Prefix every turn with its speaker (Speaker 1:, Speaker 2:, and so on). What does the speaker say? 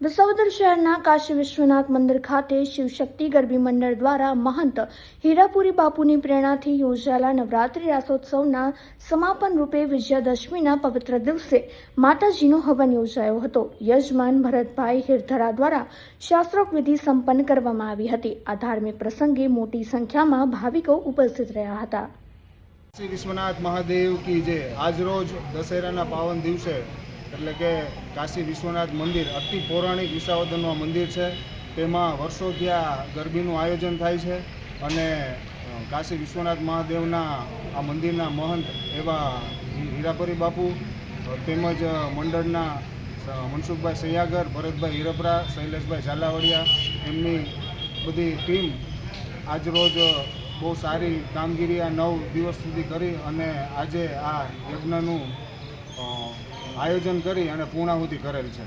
Speaker 1: વિસાવદર શહેરના કાશી વિશ્વનાથ મંદિર ખાતે શિવશક્તિ ગરબી મંડળ દ્વારા મહંત હીરાપુરી બાપુની પ્રેરણાથી યોજાયેલા નવરાત્રિ રાસોત્સવના સમાપન રૂપે વિજયાદશમીના પવિત્ર દિવસે માતાજીનો હવન યોજાયો હતો. યજમાન ભરતભાઈ હિરધરા દ્વારા શાસ્ત્રોક્ત વિધિ સંપન્ન કરવામાં આવી હતી. આ ધાર્મિક પ્રસંગે મોટી સંખ્યામાં ભાવિકો ઉપસ્થિત રહ્યા હતા.
Speaker 2: શ્રી વિશ્વનાથ મહાદેવ કી જય. આજરોજ દશેરાના પાવન દિવસે એટલે કે કાશી વિશ્વનાથ મંદિર અતિ પૌરાણિક વિસાવદનનું મંદિર છે. તેમાં વર્ષોથી આ ગરબીનું આયોજન થાય છે અને કાશી વિશ્વનાથ મહાદેવના આ મંદિરના મહંત એવા હીરાપરી બાપુ તેમજ મંડળના મનસુખભાઈ સૈયાગર, ભરતભાઈ હીરપરા, શૈલેષભાઈ ઝાલાવાડિયા, એમની બધી ટીમ આજરોજ બહુ સારી કામગીરી આ નવ દિવસ સુધી કરી અને આજે આ યજ્ઞનું આયોજન કરી અને પૂર્ણાહુતિ કરેલ છે.